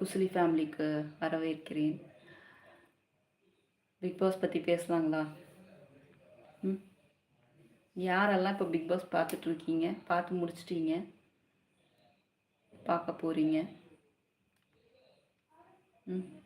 குசிலி ஃபேமிலிக்கு வரவேற்கிறேன். Big pass பற்றி பேசலாங்களா? ம். யாரெல்லாம் இப்போ பிக் பாஸ் பார்த்துட்ருக்கீங்க? பார்த்து முடிச்சிட்டீங்க? பார்க்க போகிறீங்க ம்.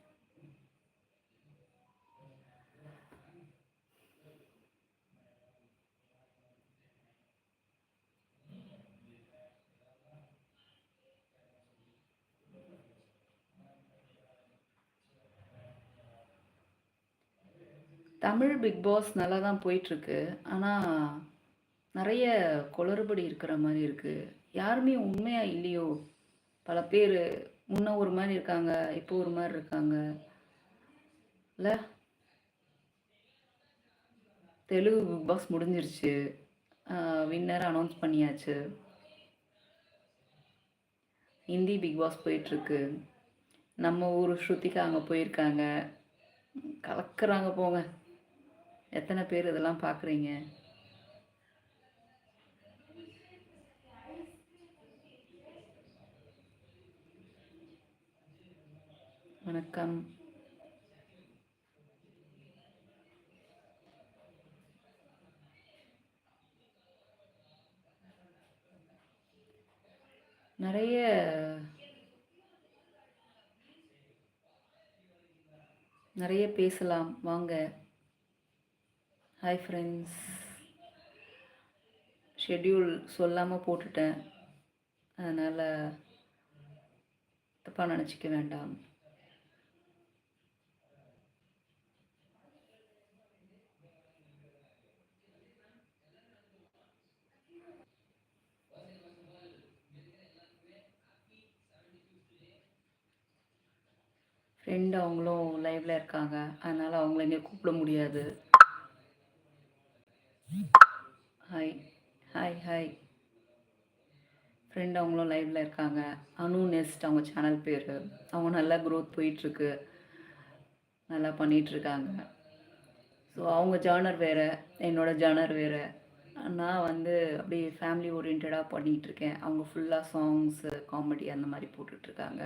தமிழ் பிக் பாஸ் நல்லா தான் போயிட்டுருக்கு. ஆனால் நிறைய குளறுபடி இருக்கிற மாதிரி இருக்குது யாருமே உண்மையாக இல்லையோ? பல பேர் முன்ன ஒரு மாதிரி இருக்காங்க இப்போ ஒரு மாதிரி இருக்காங்க. இல்லை? தெலுங்கு பிக் பாஸ் முடிஞ்சிருச்சு. வின்னர் அனௌன்ஸ் பண்ணியாச்சு. ஹிந்தி பிக் பாஸ் போயிட்டுருக்கு. நம்ம ஊர் ஸ்ருதிகா அங்கே போயிருக்காங்க. கலக்குறாங்க போங்க. எத்தனை பேர் இதெல்லாம் பார்க்குறீங்க? வணக்கம். நிறைய நிறைய பேசலாம். வாங்க. ஹாய் ஃப்ரெண்ட்ஸ் ஷெட்யூல் சொல்லாமல் போட்டுட்டேன். அதனால் தப்பாக நினச்சிக்க வேண்டாம். ஃப்ரெண்டு அவங்களும் லைவில் இருக்காங்க. அதனால் அவங்கள இங்கே கூப்பிட முடியாது. ஹாய் ஹாய் ஹாய் ஃப்ரெண்ட் அவங்களும் லைவில் இருக்காங்க. அனு நெஸ்ட் அவங்க சேனல் பேர். அவங்க நல்லா க்ரோத் போயிட்டுருக்கு. நல்லா பண்ணிகிட்ருக்காங்க ஸோ அவங்க ஜானர் வேறு. என்னோடய ஜானர் வேறு. நான் வந்து அப்படியே ஃபேமிலி ஓரியன்டாக பண்ணிகிட்ருக்கேன் அவங்க ஃபுல்லாக சாங்ஸு காமெடி அந்த மாதிரி போட்டுட்ருக்காங்க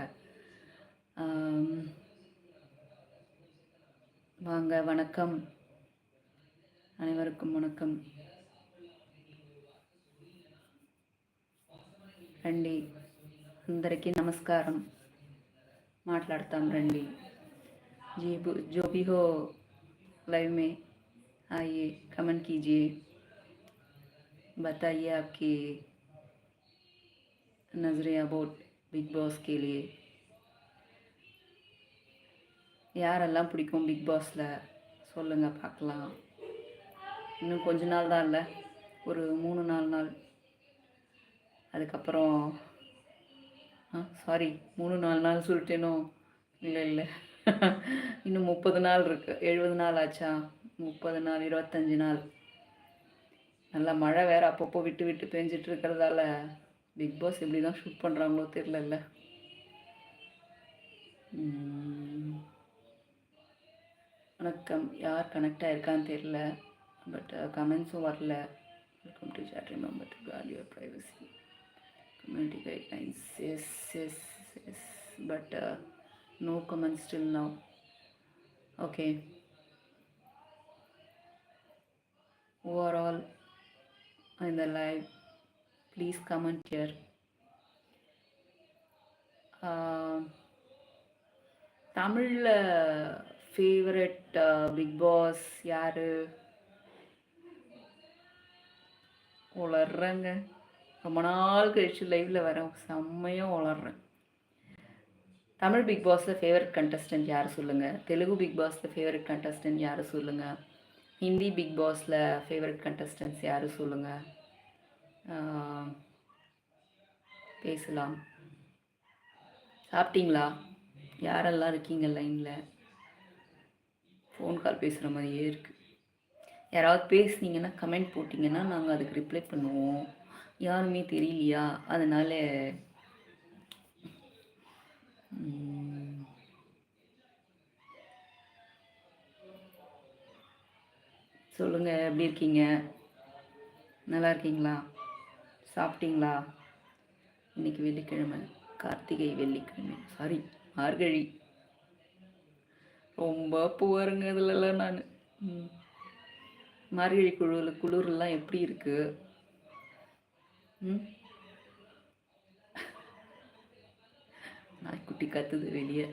வாங்க வணக்கம். अवकमी अंदर की नमस्कार जी जो भी हो लाइव में आइए कमेंट कीजिए बताइए आपके नजरे अबाउट बिग बॉस के लिए यार पिड़ बिक्पा पाकल இன்னும் கொஞ்ச நாள் தான் இல்லை. ஒரு மூணு நாலு நாள். அதுக்கப்புறம் ஆ சாரி மூணு நாலு நாள் சொல்லிட்டேனோ? இல்லை இல்லை. இன்னும் முப்பது நாள் இருக்குது எழுபது நாள் ஆச்சா? முப்பது நாள் இருபத்தஞ்சி நாள். நல்லா மழை வேறு அப்பப்போ விட்டு விட்டு பெஞ்சிட்டு இருக்கிறதால பிக் பாஸ் எப்படி தான் ஷூட் பண்ணுறாங்களோ தெரிலல்ல வணக்கம். யார் கனெக்ட் ஆயிருக்கான்னு தெரில பட் கமெண்ட்ஸும் வரல welcome to chat remember to guard your privacy community guidelines yes yes yes but no comments still now okay overall in the live please comment here தமிழில் favourite big pass யார் உளர்றேங்க. ரொம்ப நாள் கழிச்சு லைவில் வரேன். செம்மையாக உளர்றேன். தமிழ் பிக் பாஸில் ஃபேவரட் கண்டஸ்டன்ட் யார் சொல்லுங்கள் தெலுங்கு பிக் பாஸில் ஃபேவரட் கண்டஸ்டன்ட் யார் சொல்லுங்கள் ஹிந்தி பிக் பாஸில் ஃபேவரட் கண்டஸ்டன்ஸ் யார் சொல்லுங்கள் பேசலாம். சாப்பிட்டீங்களா? யாரெல்லாம் இருக்கீங்க லைனில் ஃபோன் கால் பேசுகிற மாதிரியே இருக்குது யாராவது பேசுனீங்கன்னா கமெண்ட் போட்டிங்கன்னா நாங்கள் அதுக்கு ரிப்ளை பண்ணுவோம். யாருமே தெரியலையா? அதனால் சொல்லுங்கள் எப்படி இருக்கீங்க? நல்லா இருக்கீங்களா? சாப்பிட்டீங்களா? இன்னைக்கு வெள்ளிக்கிழமை கார்த்திகை வெள்ளிக்கிழமை. சாரி மார்கழி. ரொம்ப பூவாருங்க இதுலலாம் நான். மார்கழி குழுவில் குளிர்லாம் எப்படி இருக்கு? நாய்க்குட்டி கத்துது வெளியே.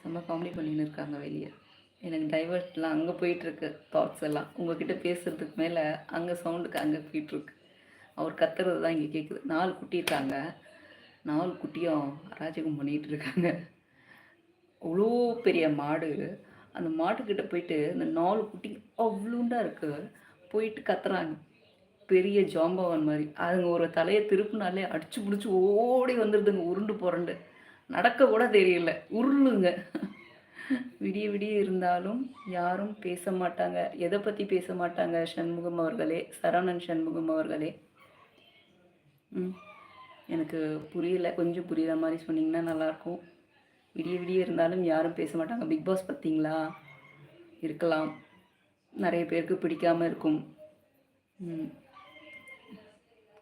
செம்ம காமெடி பண்ணின்னு இருக்காங்க வெளியே. எனக்கு டைவர்ட்லாம் அங்கே போயிட்டுருக்கு தாட்ஸ் எல்லாம். உங்ககிட்ட பேசுகிறதுக்கு மேலே அங்கே சவுண்டுக்கு அங்கே போயிட்டுருக்கு. அவர் கத்துறது தான் இங்கே கேட்குது நாலு குட்டி இருக்காங்க. நாலு குட்டியும் அராஜகம் பண்ணிகிட்டு இருக்காங்க. அவ்வளோ பெரிய மாடு. அந்த மாட்டுக்கிட்ட போயிட்டு அந்த நாலு குட்டி அவ்வளோண்டா இருக்கு. போயிட்டு கத்துறாங்க. பெரிய ஜாம்பவன் மாதிரி. அதுங்க ஒரு தலையை திருப்பினாலே அடிச்சு பிடிச்சி ஓடி வந்துடுதுங்க உருண்டு புரண்டு. நடக்க கூட தெரியல. உருளுங்க. விடிய விடிய இருந்தாலும் யாரும் பேச மாட்டாங்க. எதை பற்றி பேச மாட்டாங்க? சண்முகம் அவர்களே சரவணன் சண்முகம் அவர்களே. ம். எனக்கு புரியல. கொஞ்சம் புரியுற மாதிரி சொன்னீங்கன்னா நல்லாயிருக்கும். விடிய விடிய இருந்தாலும் யாரும் பேச மாட்டாங்க. பிக் பாஸ் பார்த்தீங்களா? இருக்கலாம். நிறைய பேருக்கு பிடிக்காமல் இருக்கும்.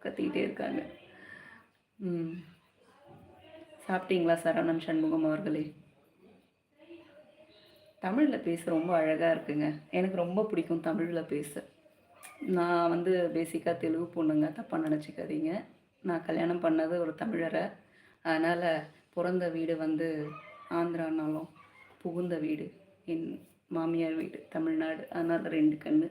கத்திக்கிட்டே இருக்காங்க. ம். சாப்பிட்டீங்களா சரவணன் சண்முகம் அவர்களே? தமிழில் பேச ரொம்ப அழகாக இருக்குங்க. எனக்கு ரொம்ப பிடிக்கும் தமிழில் பேச. நான் வந்து பேசிக்காக தெலுங்கு பொண்ணுங்க. தப்பாக நினச்சிக்காதீங்க. நான் கல்யாணம் பண்ணது ஒரு தமிழரை. அதனால் பிறந்த வீடு வந்து ஆந்திரானாலும் புகுந்த வீடு. என் மாமியார் வீடு தமிழ்நாடு. அதனால் ரெண்டு கண்ணு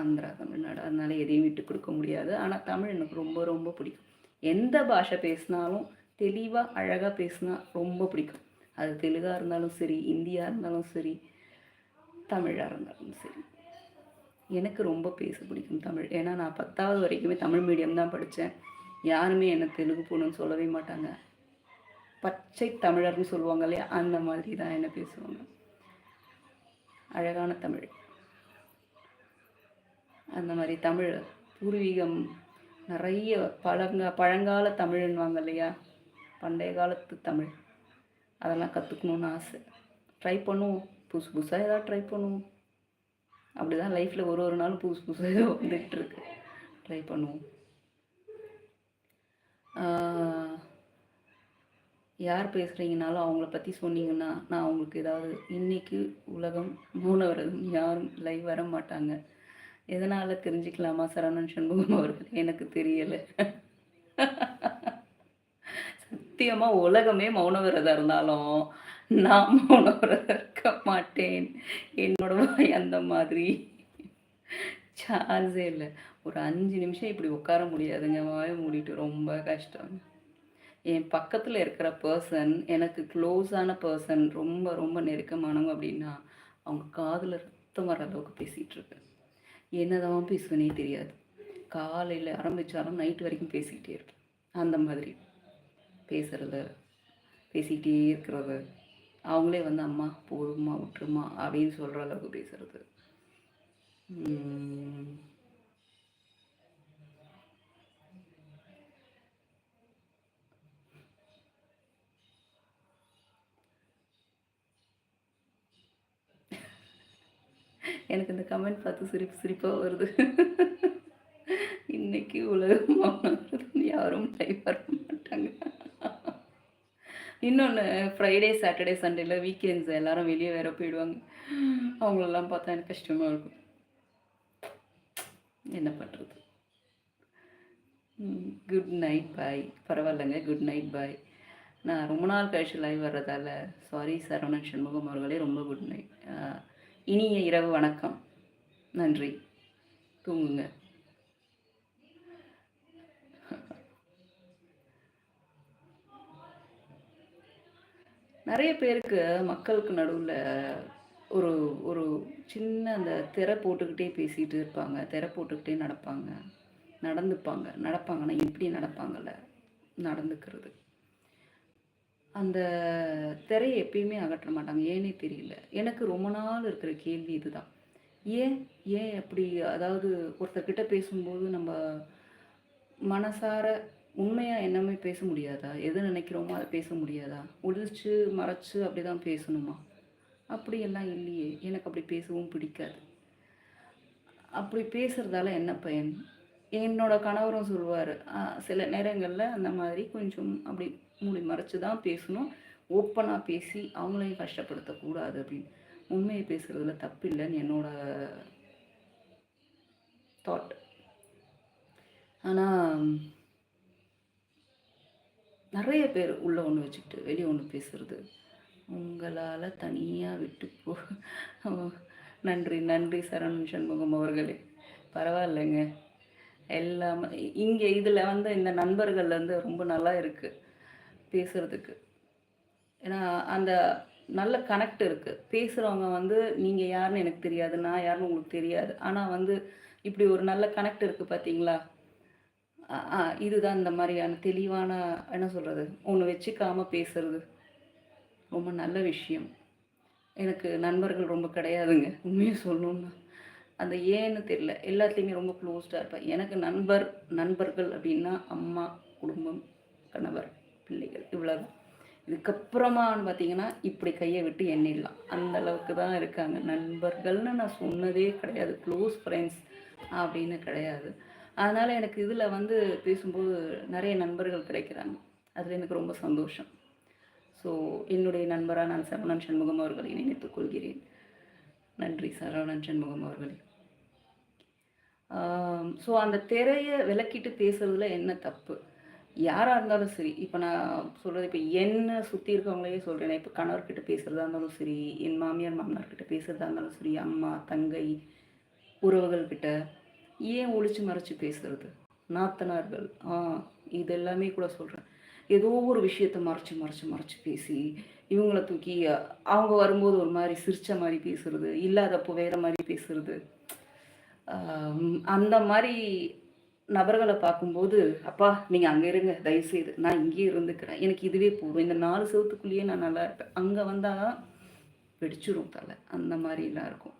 ஆந்திரா தமிழ்நாடு. அதனால் எதையும் விட்டு கொடுக்க முடியாது. ஆனால் தமிழ் எனக்கு ரொம்ப ரொம்ப பிடிக்கும். எந்த பாஷை பேசினாலும் தெளிவாக அழகாக பேசினா ரொம்ப பிடிக்கும். அது தெலுங்காக இருந்தாலும் சரி இந்தியா இருந்தாலும் சரி தமிழாக இருந்தாலும் சரி. எனக்கு ரொம்ப பேச பிடிக்கும் தமிழ். ஏன்னா நான் பத்தாவது வரைக்குமே தமிழ் மீடியம் தான் படித்தேன் யாருமே என்னை தெலுங்கு பொண்ணுன்னு சொல்லவே மாட்டாங்க. பச்சை தமிழர்னு சொல்லுவாங்க இல்லையா? அந்த மாதிரி தான் என்ன பேசுவாங்க. அழகான தமிழ். அந்த மாதிரி தமிழ் பூர்வீகம் நிறைய பழங்க பழங்கால தமிழ்ன்னுவாங்க இல்லையா? பண்டைய காலத்து தமிழ். அதெல்லாம் கற்றுக்கணுன்னு ஆசை. ட்ரை பண்ணுவோம். புதுசு புதுசாக ஏதாவது ட்ரை பண்ணுவோம். அப்படி தான் லைஃப்பில் ஒரு ஒரு நாளும் புதுசு புதுசாக ஏதோ வந்துட்டுருக்கு ட்ரை பண்ணுவோம். யார் பேசுகிறீங்கனாலும் அவங்கள பற்றி சொன்னீங்கன்னா நான் அவங்களுக்கு ஏதாவது இன்னைக்கு உலகம் மூணவரும் யாரும் லைவ் வர மாட்டாங்க. எதனால் தெரிஞ்சுக்கலாமா? சரவணன் சண்முகம் அவர்கள். எனக்கு தெரியலை. சத்தியமாக உலகமே மௌனவிரதம் இருந்தாலும் நான் மௌனவிரதம் இருக்க மாட்டேன். என்னோட வாய் அந்த மாதிரி. சார்ஜே இல்லை. ஒரு அஞ்சு நிமிஷம் இப்படி உட்கார முடியாதுங்க. வாய மூடிட்டு ரொம்ப கஷ்டம். என் பக்கத்தில் இருக்கிற பர்சன் எனக்கு க்ளோஸான பர்சன் ரொம்ப ரொம்ப நெருக்கமானவங்க அப்படின்னா அவங்க காதில் ரத்தம் வர அளவுக்கு பேசிகிட்டு இருக்கேன் என்னதான் பேசுவேனே தெரியாது. காலையில் ஆரம்பித்தாலும் நைட் வரைக்கும் பேசிக்கிட்டே இருப்பேன். அந்த மாதிரி. பேசுறது பேசிக்கிட்டே இருக்கிறது. அவங்களே வந்து அம்மா போதுமா விட்டுருமா அப்படின்னு சொல்கிற அளவுக்கு பேசுறது. எனக்கு இந்த கமெண்ட் பார்த்து சிரிப்பு சிரிப்பாக வருது. இன்னைக்கு உலகம் யாரும் லைவ் வர மாட்டாங்க. இன்னொன்று ஃப்ரைடே சாட்டர்டே சண்டேல வீக்கெண்ட்ஸ் எல்லாரும் வெளியே வேற போயிடுவாங்க. அவங்களெல்லாம் பார்த்தா எனக்கு கஷ்டமாக இருக்கும். என்ன பண்ணுறது குட் நைட் பாய் பரவாயில்லைங்க குட் நைட் பாய் நான் ரொம்ப நாள் கழிச்சு லைவ் வர்றதால சாரி சரவணன் சண்முகம் அவர்களே ரொம்ப குட் நைட் இனிய இரவு வணக்கம். நன்றி. தூங்குங்க. நிறைய பேருக்கு மக்களுக்கு நடுவில் ஒரு ஒரு சின்ன அந்த திரை போட்டுக்கிட்டே பேசிகிட்டு இருப்பாங்க. திரை போட்டுக்கிட்டே நடப்பாங்க. நடந்துப்பாங்க. நடப்பாங்கன்னா எப்படி நடப்பாங்கல்ல? நடந்துக்கிறது. அந்த திரையை எப்பயுமே அகற்ற மாட்டாங்க. ஏனே தெரியல. எனக்கு ரொம்ப நாள் இருக்கிற கேள்வி இதுதான். ஏன்? ஏன் அப்படி? அதாவது ஒருத்தர்கிட்ட பேசும்போது நம்ம மனசார உண்மையாக என்னமே பேச முடியாதா? எது நினைக்கிறோமோ அதை பேச முடியாதா? ஒழிச்சு மறைச்சு அப்படி தான் பேசணுமா? அப்படியெல்லாம் இல்லையே. எனக்கு அப்படி பேசவும் பிடிக்காது. அப்படி பேசுகிறதால என்ன பயன்? என்னோட கணவரும் சொல்லுவார் சில நேரங்களில் அந்த மாதிரி கொஞ்சம் அப்படி மூடி மறைச்சு தான் பேசணும். ஓப்பனாக பேசி அவங்களையும் கஷ்டப்படுத்தக்கூடாது அப்படின்னு. உண்மையை பேசுகிறதுல தப்பு இல்லைன்னு என்னோட தாட் ஆனால் நிறைய பேர் உள்ளே ஒன்று வச்சுக்கிட்டு வெளியே ஒன்று பேசுறது உங்களால் தனியாக விட்டு போ நன்றி நன்றி சரண் சண்முகம் அவர்களே. பரவாயில்லைங்க. எல்லாமே இங்கே இதில் வந்து இந்த நண்பர்கள் வந்து ரொம்ப நல்லா இருக்குது பேசுகிறதுக்கு ஏன்னா அந்த நல்ல கனெக்ட் இருக்குது பேசுகிறவங்க வந்து நீங்கள் யாருன்னு எனக்கு தெரியாது நான் யாருன்னு உங்களுக்கு தெரியாது. ஆனால் வந்து இப்படி ஒரு நல்ல கனெக்ட் இருக்குது பார்த்தீங்களா இதுதான் இந்த மாதிரியான தெளிவான என்ன சொல்கிறது ஒன்று வச்சுக்காமல் பேசுறது. ரொம்ப நல்ல விஷயம். எனக்கு நண்பர்கள் ரொம்ப கிடையாதுங்க. உண்மையை சொல்லணுன்னா அந்த ஏன்னு தெரியல. எல்லாத்துலேயுமே ரொம்ப க்ளோஸ்டாக இருப்பேன். எனக்கு நண்பர் நண்பர்கள் அப்படின்னா அம்மா குடும்பம் கணவர் பிள்ளைகள் இவ்வளோதான் இதுக்கப்புறமான்னு பார்த்தீங்கன்னா இப்படி கையை விட்டு எண்ணிடலாம். அந்த அளவுக்கு தான் இருக்காங்க. நண்பர்கள்னு நான் சொன்னதே கிடையாது. க்ளோஸ் ஃப்ரெண்ட்ஸ் அப்படின்னு கிடையாது. அதனால் எனக்கு இதில் வந்து பேசும்போது நிறைய நண்பர்கள் கிடைக்கிறாங்க. அதில் எனக்கு ரொம்ப சந்தோஷம். ஸோ என்னுடைய நண்பராக நான் சரவணன் சண்முகம் அவர்களை நினைத்துக் கொள்கிறேன். நன்றி சரவணன் சண்முகம் அவர்களே. ஸோ அந்த திரையை விளக்கிட்டு பேசுறதுல என்ன தப்பு? யாராக இருந்தாலும் சரி இப்போ நான் சொல்கிறது இப்போ என்ன சுற்றி இருக்கவங்களையே சொல்கிறேன் இப்போ கணவர்கிட்ட பேசுகிறதா இருந்தாலும் சரி என் மாமியார் மாமனார்கிட்ட பேசுகிறதா இருந்தாலும் சரி அம்மா தங்கை உறவுகள்கிட்ட ஏன் ஒழிச்சு மறைச்சு பேசுறது? நாத்தனார்கள். ஆ இது எல்லாமே கூட சொல்கிறேன் ஏதோ ஒரு விஷயத்த மறைச்சு மறைச்சு மறைச்சு பேசி இவங்கள தூக்கி அவங்க வரும்போது ஒரு மாதிரி சிரிச்ச மாதிரி பேசுறது இல்லாதப்போ வேற மாதிரி பேசுறது. அந்த மாதிரி நபர்களை பார்க்கும்போது அப்பா நீங்கள் அங்கே இருங்க தயவுசெய்து. நான் இங்கேயே இருந்துக்கிறேன். எனக்கு இதுவே போதும். இந்த நாலு செவத்துக்குள்ளேயே நான் நல்லா இருப்பேன். அங்கே வந்தால் வெடிச்சிரும் தலை. அந்த மாதிரிலாம் இருக்கும்.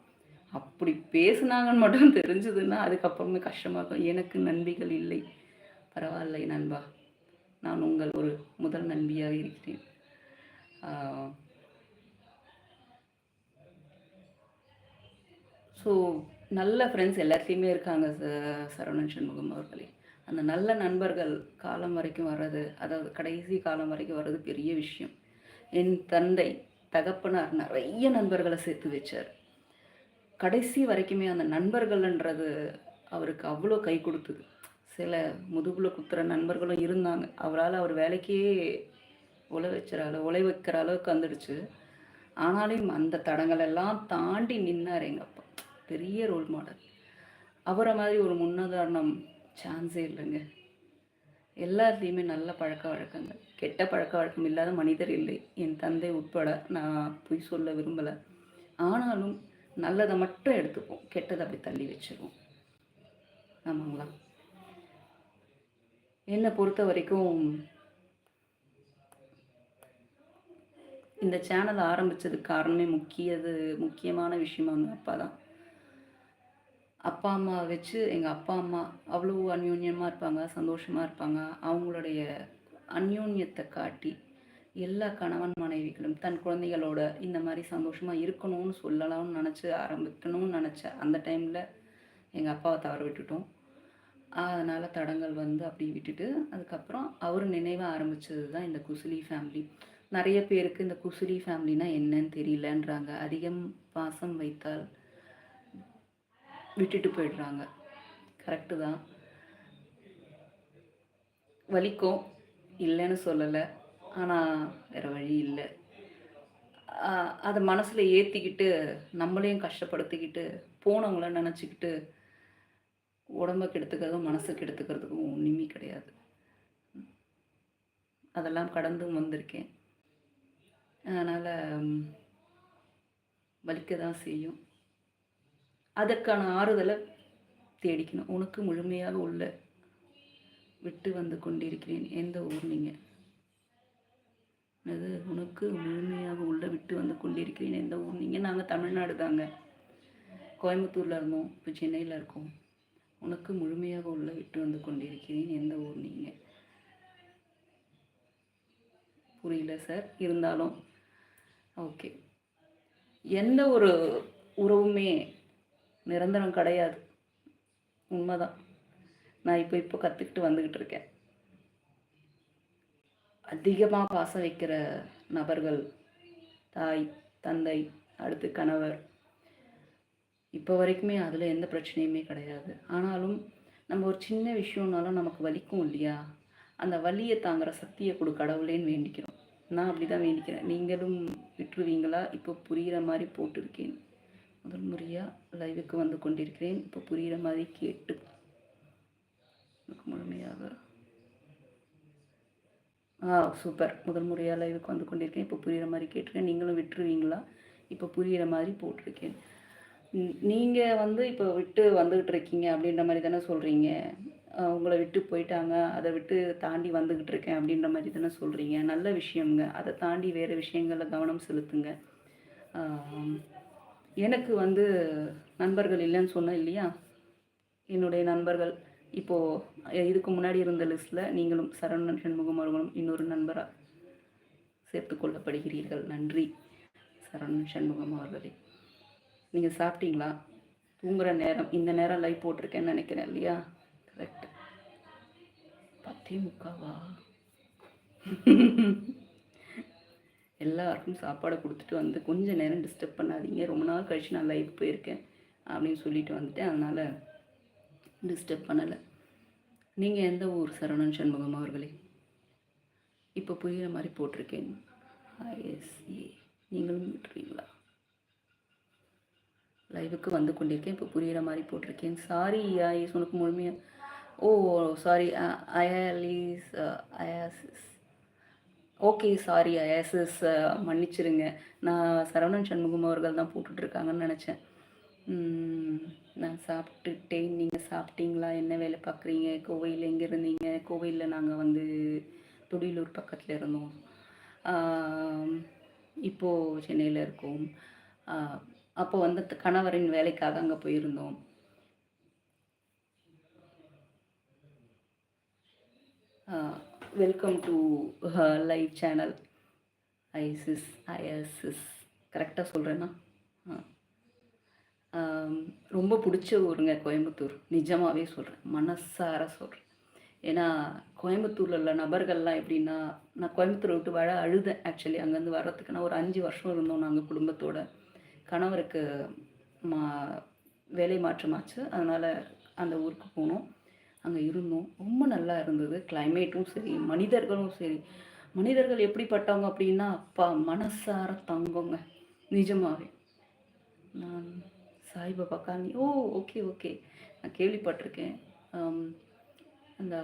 அப்படி பேசுனாங்கன்னு மட்டும் தெரிஞ்சதுன்னா அதுக்கப்புறமே கஷ்டமாக இருக்கும் எனக்கு நன்பிகள் இல்லை. பரவாயில்லை நண்பா. நான் உங்கள் ஒரு முதல் நண்பியாக இருக்கிறேன். ஸோ நல்ல ஃப்ரெண்ட்ஸ் எல்லாத்துலேயுமே இருக்காங்க சரவணன் சண்முகம் அவர்களே. அந்த நல்ல நண்பர்கள் காலம் வரைக்கும் வர்றது அதாவது கடைசி காலம் வரைக்கும் வர்றது பெரிய விஷயம். என் தந்தை தகப்பனார் நிறைய நண்பர்களை சேர்த்து வச்சார். கடைசி வரைக்குமே அந்த நண்பர்கள்ன்றது அவருக்கு அவ்வளோ கை கொடுத்தது. சில முதுகில் குத்துற நண்பர்களும் இருந்தாங்க. அவரால் அவர் வேலைக்கே உழை வச்சுற அளவு உழை வைக்கிற அளவுக்கு வந்துடுச்சு. ஆனாலும் அந்த தடங்களெல்லாம் தாண்டி நின்னார் எங்கள் அப்பா. பெரிய ரோல் மாடல் அவரை மாதிரி ஒரு முன்னுதாரணம் சான்ஸே இல்லைங்க. எல்லாத்துலேயுமே நல்ல பழக்க வழக்கங்கள். கெட்ட பழக்க வழக்கம் இல்லாத மனிதர் இல்லை. என் தந்தை உட்பட நான் பொய் சொல்ல விரும்பலை. ஆனாலும் நல்லதை மட்டும் எடுத்துப்போம். கெட்டதை அப்படி தள்ளி வச்சிருவோம். ஆமாங்களா என்னை பொறுத்த வரைக்கும் இந்த சேனல் ஆரம்பித்ததுக்கு காரணமே முக்கியது முக்கியமான விஷயம் அவங்க அப்பா தான். அப்பா அம்மா வச்சு எங்கள் அப்பா அம்மா அவ்வளோ அந்யோன்யமாக இருப்பாங்க சந்தோஷமாக இருப்பாங்க. அவங்களுடைய அந்யோன்யத்தை காட்டி எல்லா கணவன் மனைவிகளும் தன் குழந்தைகளோட இந்த மாதிரி சந்தோஷமாக இருக்கணும்னு சொல்லலாம்னு நினச்சி ஆரம்பிக்கணும்னு நினச்சேன் அந்த டைமில் எங்கள் அப்பாவை தவற விட்டுட்டோம். அதனால் தடங்கள் வந்து அப்படி விட்டுட்டு அதுக்கப்புறம் அவர் நினைவாக ஆரம்பித்தது தான் இந்த குசுலி ஃபேமிலி நிறைய பேருக்கு இந்த குசுலி ஃபேமிலினா என்னன்னு தெரியலன்றாங்க. அதிகம் பாசம் வைத்தால் விட்டுட்டு போயிடுறாங்க. கரெக்டு தான். வலிக்கும். இல்லைன்னு சொல்லலை. ஆனால் வேறு வழி இல்லை. அதை மனசில் ஏற்றிக்கிட்டு நம்மளையும் கஷ்டப்படுத்திக்கிட்டு போனவங்கள நினச்சிக்கிட்டு உடம்ப கெடுத்துக்கிறதும் மனசு கெடுத்துக்கிறதுக்கும் ஒன்றுமே கிடையாது. அதெல்லாம் கடந்தும் வந்திருக்கேன். அதனால் வலிக்க தான் செய்யும். அதற்கான ஆறுதலை தேடிக்கணும். உனக்கு முழுமையாக உள்ள விட்டு வந்து கொண்டிருக்கிறேன். எந்த ஊர் நீங்கள் அது உனக்கு முழுமையாக உள்ள விட்டு வந்து கொண்டிருக்கிறேன். எந்த ஊர் நீங்கள் நாங்கள் தமிழ்நாடு தாங்க. கோயம்புத்தூரில் இருந்தோம். இப்போ சென்னையில் இருக்கோம். உனக்கு முழுமையாக உள்ள விட்டு வந்து கொண்டிருக்கிறேன். எந்த ஊர் நீங்கள் புரியல சார். இருந்தாலும் ஓகே. எந்த ஒரு உறவுமே நிரந்தரம் கிடையாது. உண்மைதான். நான் இப்போ இப்போ கற்றுக்கிட்டு வந்துக்கிட்டு இருக்கேன். அதிகமாக பாசம் வைக்கிற நபர்கள் தாய் தந்தை அடுத்து கணவர் இப்போ வரைக்குமே அதில் எந்த பிரச்சனையுமே கிடையாது. ஆனாலும் நம்ம ஒரு சின்ன விஷயம்னாலும் நமக்கு வலிக்கும் இல்லையா? அந்த வலியை தாங்குற சக்தியை கொடு கடவுளேன்னு வேண்டிக்கிறோம். நான் அப்படி தான் வேண்டிக்கிறேன். நீங்களும் விட்டுருவீங்களா? இப்போ புரிகிற மாதிரி போட்டிருக்கேன். முதல் முறையாக லைவுக்கு வந்து கொண்டிருக்கிறேன். இப்போ புரிகிற மாதிரி கேட்டு எனக்கு முழுமையாக ஆ சூப்பர் முதல் முறையாக லைவுக்கு வந்து கொண்டிருக்கேன். இப்போ புரிகிற மாதிரி கேட்டிருக்கேன். நீங்களும் விட்டுருவீங்களா? இப்போ புரிகிற மாதிரி போட்டிருக்கேன். நீங்கள் வந்து இப்போ விட்டு வந்துக்கிட்டு இருக்கீங்க அப்படின்ற மாதிரி தானே சொல்கிறீங்க உங்களை விட்டு போயிட்டாங்க அதை விட்டு தாண்டி வந்துக்கிட்டு இருக்கேன் அப்படின்ற மாதிரி தானே சொல்கிறீங்க நல்ல விஷயங்க அதை தாண்டி வேறு விஷயங்களில் கவனம் செலுத்துங்க. எனக்கு வந்து நண்பர்கள் இல்லைன்னு சொன்னேன் இல்லையா? என்னுடைய நண்பர்கள். இப்போது இதுக்கு முன்னாடி இருந்த லிஸ்ட்டில் நீங்களும் சரவணன் சண்முகம் அவர்களும் இன்னொரு நண்பராக சேர்த்து கொள்ளப்படுகிறீர்கள். நன்றி. சரவணன் சண்முகம் அவர்களே. நீங்கள் சாப்பிட்டீங்களா? தூங்குற நேரம் இந்த நேரம் லைவ் போட்டிருக்கேன்னு நினைக்கிறேன் இல்லையா? கரெக்ட் பத்தே முக்காவா? எல்லாருக்கும் சாப்பாடை கொடுத்துட்டு வந்து கொஞ்சம் நேரம் டிஸ்டர்ப் பண்ணாதீங்க. ரொம்ப நாள் கழிச்சு நான் லைவ் போயிருக்கேன் அப்படின்னு சொல்லிட்டு வந்துட்டேன். அதனால் டிஸ்டர்ப் பண்ணலை. நீங்கள் எந்த ஊர் சரவணன் சண்முகம் அவர்களே? இப்போ புரிகிற மாதிரி போட்டிருக்கேன். ஐஎஸ்ஏ நீங்களும் விட்டுருவீங்களா? லைவுக்கு வந்து கொண்டிருக்கேன். இப்போ புரிகிற மாதிரி போட்டிருக்கேன். சாரி ஐஎஸ் உனக்கு முழுமையாக ஓ சாரி அயாலிஸ் அயாசிஸ் ஓகே சாரி அயாசிஸ் மன்னிச்சிருங்க. நான் சரவணன் சண்முகம் அவர்கள் தான் போட்டுட்ருக்காங்கன்னு நினச்சேன். நான் சாப்பிட்டுட்டேன். நீங்கள் சாப்பிட்டீங்களா? என்ன வேலை பார்க்குறீங்க? கோவையில் எங்கே இருந்தீங்க? கோவையில் நாங்கள் வந்து துடியலூர் பக்கத்தில் இருந்தோம். இப்போது சென்னையில் இருக்கோம். அப்போ வந்து கணவரின் வேலைக்காக அங்கே போயிருந்தோம். வெல்கம் டு லைவ் சேனல் ஐசிஸ் ஐஎஸ்எஸ் கரெக்டாக சொல்கிறேன்னா ரொம்ப பிடிச்ச ஊருங்க கோயம்புத்தூர். நிஜமாகவே சொல்கிறேன் மனசார சொல்கிறேன் ஏன்னா கோயம்புத்தூரில் உள்ள நபர்கள்லாம் எப்படின்னா நான் கோயம்புத்தூரை விட்டு வர அழுதேன் ஆக்சுவலி அங்கேருந்து வர்றதுக்கு நான் ஒரு அஞ்சு வருஷம் இருந்தோம் நாங்கள் குடும்பத்தோடு. கணவருக்கு மா வேலை மாற்றமாச்சு. அதனால் அந்த ஊருக்கு போனோம். அங்கே இருந்தோம். ரொம்ப நல்லா இருந்தது. கிளைமேட்டும் சரி மனிதர்களும் சரி. மனிதர்கள் எப்படிப்பட்டவங்க அப்படின்னா அப்பா மனசார தங்கங்க. நிஜமாவே. நான் Saibaba colony. Oh okay okay. நான் கேள்விப்பட்டிருக்கேன். அந்த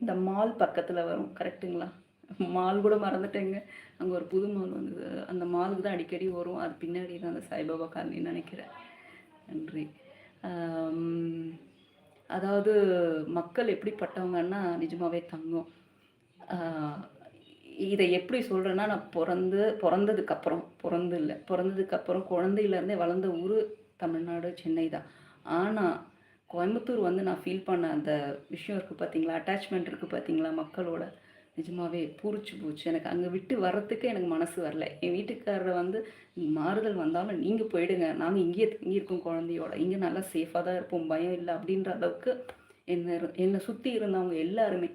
இந்த மால் பக்கத்தில் வரும். கரெக்டுங்களா மால் கூட மறந்துட்டேங்க. அங்கே ஒரு புது மால் வந்தது. அந்த மாலுக்கு தான் அடிக்கடி வரும். அது பின்னாடி தான் அந்த சாய்பாபா காலனின்னு நினைக்கிறேன். நன்றி. அதாவது மக்கள் எப்படிப்பட்டவங்கன்னா நிஜமாவே தங்கம். இதை எப்படி சொல்கிறேன்னா நான் பிறந்து பிறந்ததுக்கப்புறம் பிறந்து இல்லை பிறந்ததுக்கப்புறம் குழந்தையிலேருந்தே வளர்ந்த ஊர் தமிழ்நாடு சென்னை தான். ஆனால் கோயம்புத்தூர் வந்து நான் ஃபீல் பண்ண அந்த விஷயம் இருக்குது பார்த்தீங்களா அட்டாச்மெண்ட் இருக்குது பார்த்தீங்களா மக்களோட? நிஜமாவே பூரிச்சு போச்சு. எனக்கு அங்கே விட்டு வர்றதுக்கு எனக்கு மனசு வரல. என் வீட்டுக்காரரை வந்து மாறுதல் வந்தாலும் நீங்கள் போயிடுங்க. நாங்கள் இங்கேயே தங்கியிருக்கோம் குழந்தையோட. இங்கே நல்லா சேஃபாக தான் இருப்போம். பயம் இல்லை. அப்படின்ற அளவுக்கு என்னை என்னை சுற்றி இருந்தவங்க எல்லாருமே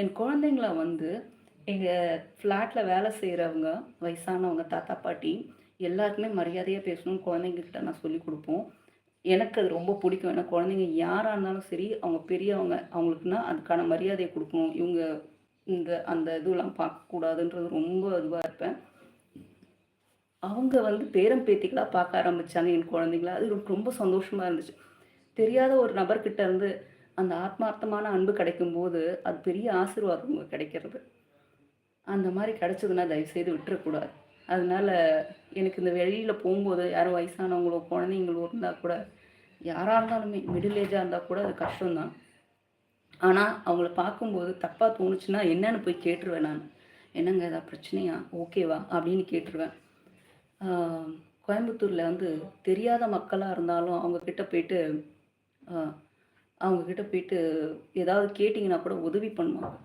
என் குழந்தைங்கள வந்து எங்கள் ஃப்ளாட்டில் வேலை செய்கிறவங்க வயசானவங்க தாத்தா பாட்டி எல்லாருக்குமே மரியாதையாக பேசணும்னு குழந்தைங்கக்கிட்ட நான் சொல்லி கொடுப்போம். எனக்கு அது ரொம்ப பிடிக்கும். ஏன்னா குழந்தைங்க யாராக இருந்தாலும் சரி அவங்க பெரியவங்க அவங்களுக்குன்னா அதுக்கான மரியாதையை கொடுக்கணும். இவங்க இந்த அந்த இதுலாம் பார்க்கக்கூடாதுன்றது ரொம்ப இதுவாக இருப்பேன். அவங்க வந்து பேரம் பேத்திகளாக பார்க்க ஆரம்பித்தாங்க என் குழந்தைங்கள அது எனக்கு ரொம்ப சந்தோஷமாக இருந்துச்சு. தெரியாத ஒரு நபர்கிட்ட இருந்து அந்த ஆத்மார்த்தமான அன்பு கிடைக்கும்போது அது பெரிய ஆசீர்வாதம் கிடைக்கிறது. அந்த மாதிரி கிடைச்சதுன்னா தயவுசெய்து விட்டுறக்கூடாது. அதனால் எனக்கு இந்த வெளியில் போகும்போது யாரும் வயசானவங்களோ குழந்தைங்களோ இருந்தால் கூட யாராக இருந்தாலுமே மிடில் ஏஜாக இருந்தால் கூட அது கஷ்டம்தான். ஆனால் அவங்கள பார்க்கும்போது தப்பாக தோணுச்சுன்னா என்னன்னு போய் கேட்டுருவேன் நான். என்னங்க ஏதாவது பிரச்சனையா? ஓகேவா? அப்படின்னு கேட்டுருவேன். கோயம்புத்தூரில் வந்து தெரியாத மக்களாக இருந்தாலும் அவங்கக்கிட்ட போயிட்டு அவங்கக்கிட்ட போயிட்டு ஏதாவது கேட்டிங்கன்னா கூட உதவி பண்ணுவாங்க.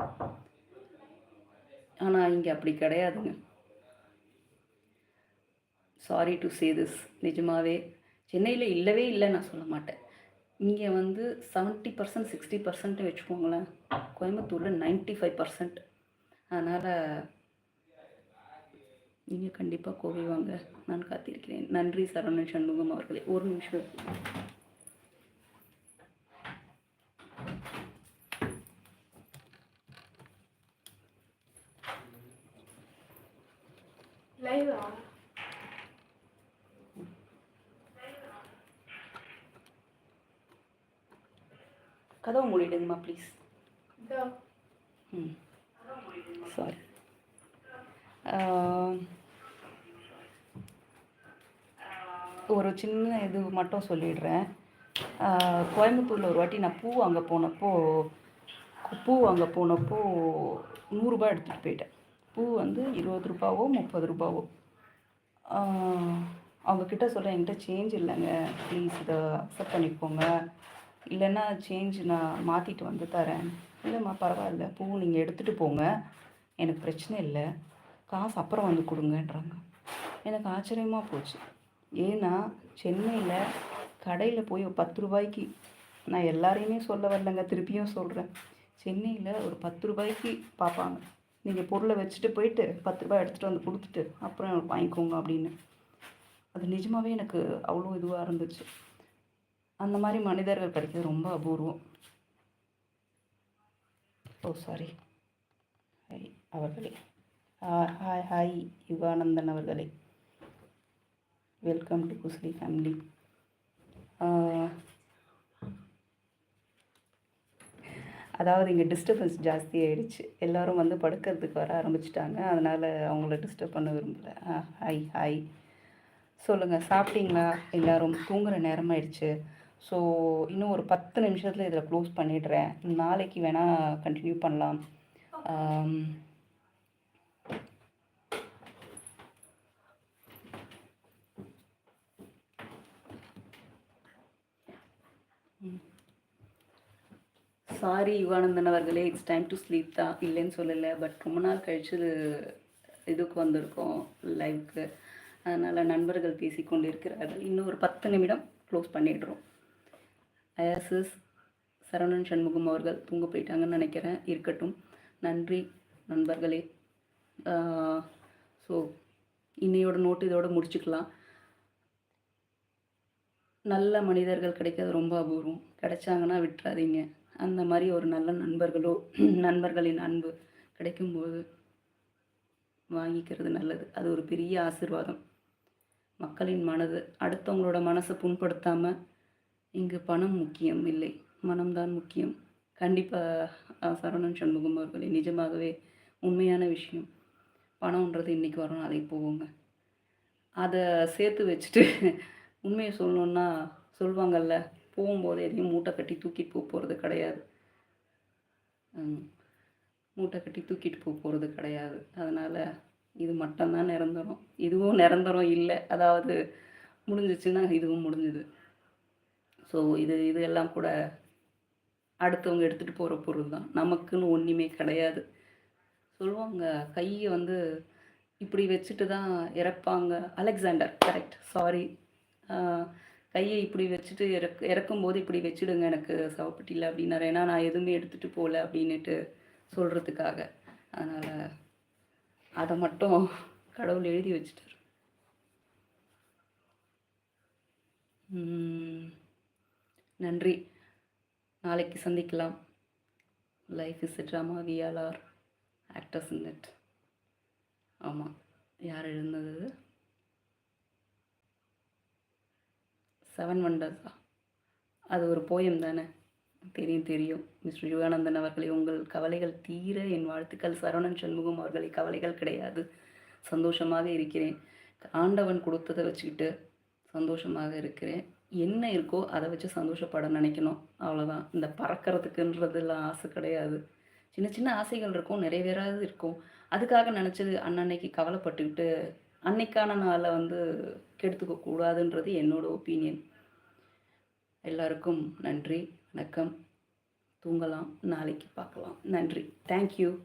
ஆனால் இங்கே அப்படி கிடையாதுங்க. சாரி டு சே திஸ் நிஜமாவே சென்னையில் இல்லவே இல்லை நான் சொல்ல மாட்டேன். இங்கே வந்து செவன்ட்டி பர்சன்ட் சிக்ஸ்டி பர்சன்ட் வச்சுக்கோங்களேன். கோயம்புத்தூரில் நைன்ட்டி ஃபைவ் பர்சன்ட் அதனால் நீங்கள் கண்டிப்பாக கோவை வாங்க. நான் காத்திருக்கிறேன். நன்றி சரவணன் சண்முகம் அவர்களே. ஒரு நிமிஷம். லைவ் கதவை மூடிடுங்கம்மா ப்ளீஸ் ம். சாரி ஒரு சின்ன இது மட்டும் சொல்லிடுறேன். கோயம்புத்தூரில் ஒரு வாட்டி நான் பூ வாங்க போனப்போ பூ வாங்க போனப்போ நூறுரூபா எடுத்துகிட்டு போயிட்டேன். பூ வந்து இருபது ரூபாவோ முப்பது ரூபாவோ. ஆஹ் அவங்க கிட்ட சொல்கிறேன் என்கிட்ட சேஞ்ச் இல்லைங்க. ப்ளீஸ் இதை அக்செப்ட் பண்ணிக்கோங்க. இல்லைன்னா சேஞ்ச் நான் மாற்றிட்டு வந்து தரேன். இல்லைம்மா பரவாயில்ல. பூ நீங்கள் எடுத்துகிட்டு போங்க. எனக்கு பிரச்சனை இல்லை. காசு அப்புறம் வந்து கொடுங்கன்றாங்க. எனக்கு ஆச்சரியமாக போச்சு. ஏன்னா சென்னையில் கடையில் போய் பத்து ரூபாய்க்கு நான் எல்லாரையுமே சொல்ல வரலங்க திருப்பியும் சொல்கிறேன் சென்னையில் ஒரு பத்து ரூபாய்க்கு பார்ப்பாங்க. நீங்கள் பொருளை வச்சுட்டு போயிட்டு பத்து ரூபாய் எடுத்துகிட்டு வந்து கொடுத்துட்டு அப்புறம் எனக்கு வாங்கிக்கோங்க அப்படின்னு. அது நிஜமாகவே எனக்கு அவ்வளோ இதுவாக இருந்துச்சு. அந்த மாதிரி மனிதர்கள் கிடைக்கிறது ரொம்ப அபூர்வம். ஓ சாரி ஹாய் அவர்களே. ஹாய் ஹாய் யுகானந்தன் அவர்களே. வெல்கம் டு குஸ்லி ஃபேமிலி அதாவது இங்கே டிஸ்டர்பன்ஸ் ஜாஸ்தி ஆகிடுச்சு எல்லோரும் வந்து படுக்கிறதுக்கு வர ஆரம்பிச்சிட்டாங்க. அதனால் அவங்கள டிஸ்டர்ப் பண்ண விரும்பல. Hi hi. சொல்லுங்கள் சாப்பிட்டீங்களா? எல்லோரும் தூங்குகிற நேரமாயிடுச்சு. ஸோ இன்னும் ஒரு பத்து நிமிஷத்தில் இதில் க்ளோஸ் பண்ணிடுறேன். நாளைக்கு வேணால் கண்டினியூ பண்ணலாம். சாரி யுவானந்தன் அவர்களே இட்ஸ் டைம் டு ஸ்லீப் தான். இல்லைன்னு சொல்லலை பட் ரொம்ப நாள் கழிச்சு இதுக்கு வந்திருக்கோம் லைவ்க்கு அதனால் நண்பர்கள் பேசிக்கொண்டு இருக்கிறார்கள் இன்னும் ஒரு பத்து நிமிடம் க்ளோஸ் பண்ணிடுறோம். ஐஎஸ்எஸ் சரவணன் சண்முகம் அவர்கள் தூங்க போயிட்டாங்கன்னு நினைக்கிறேன். இருக்கட்டும். நன்றி நண்பர்களே. ஸோ இன்னையோட நோட்டு இதோட முடிச்சுக்கலாம். நல்ல மனிதர்கள் கிடைக்கிறது ரொம்ப அபூர்வம். கிடைச்சாங்கன்னா விட்டுறாதீங்க. அந்த மாதிரி ஒரு நல்ல நண்பர்களோ நண்பர்களின் அன்பு கிடைக்கும்போது வாங்கிக்கிறது நல்லது. அது ஒரு பெரிய ஆசிர்வாதம். மக்களின் மனது அடுத்தவங்களோட மனசை புண்படுத்தாமல் இங்கு பணம் முக்கியம் இல்லை. மனம்தான் முக்கியம். கண்டிப்பாக சரவணன் சண்முகம் அவர்களே நிஜமாகவே உண்மையான விஷயம். பணம்ன்றது இன்றைக்கி வரும் அதை போகுங்க. அதை சேர்த்து வச்சுட்டு உண்மையை சொல்லணுன்னா சொல்லுவாங்கல்ல போகும்போது எதையும் மூட்டை கட்டி தூக்கிட்டு போக போகிறது கிடையாது. மூட்டை கட்டி தூக்கிட்டு போக போகிறது கிடையாது. அதனால் இது மட்டும்தான் நிரந்தரம். இதுவும் நிரந்தரம் இல்லை. அதாவது முடிஞ்சிச்சுன்னா இதுவும் முடிஞ்சுது. ஸோ இது இது எல்லாம் கூட அடுத்தவங்க எடுத்துகிட்டு போகிற பொருள் தான் நமக்குன்னு ஒன்றுமே கிடையாது. சொல்லுவாங்க கையை வந்து இப்படி வச்சுட்டு தான் இறப்பாங்க. அலெக்சாண்டர் கரெக்ட் சாரி கையை இப்படி வச்சுட்டு இறக் இறக்கும்போது இப்படி வச்சுடுங்க எனக்கு சவப்பட்டியில் அப்படின்னாரு. ஏன்னா நான் எதுவுமே எடுத்துகிட்டு போகல அப்படின்னுட்டு சொல்கிறதுக்காக அதனால் அதை மட்டும் கடவுள் எழுதி வச்சுட்டார். நன்றி. நாளைக்கு சந்திக்கலாம். Life is drama we are actors in net ஆமாம் யார் எழுந்தது செவன் வண்டர்ஸா அது ஒரு போயம் தானே? தெரியும் தெரியும். மிஸ்டர் யுகானந்தன் அவர்களே உங்கள் கவலைகள் தீர என் வாழ்த்துக்கள். சரவணன் சண்முகம் அவர்களை கவலைகள் கிடையாது. சந்தோஷமாக இருக்கிறேன். ஆண்டவன் கொடுத்ததை வச்சுக்கிட்டு சந்தோஷமாக இருக்கிறேன். என்ன இருக்கோ அதை வச்சு சந்தோஷப்பட நினைக்கணும். அவ்வளோதான் இந்த பறக்கிறதுக்குன்றதுலாம் ஆசை கிடையாது. சின்ன சின்ன ஆசைகள் இருக்கும். நிறைவேறாது இருக்கும். அதுக்காக நினச்சது அன்னன்னைக்கு கவலைப்பட்டுக்கிட்டு அன்னைக்கான நாளை வந்து கெடுத்துக்க கூடாதுன்றது என்னோட ஒப்பீனியன் எல்லாருக்கும் நன்றி. வணக்கம். தூங்கலாம். நாளைக்கு பார்க்கலாம். நன்றி. தேங்க்யூ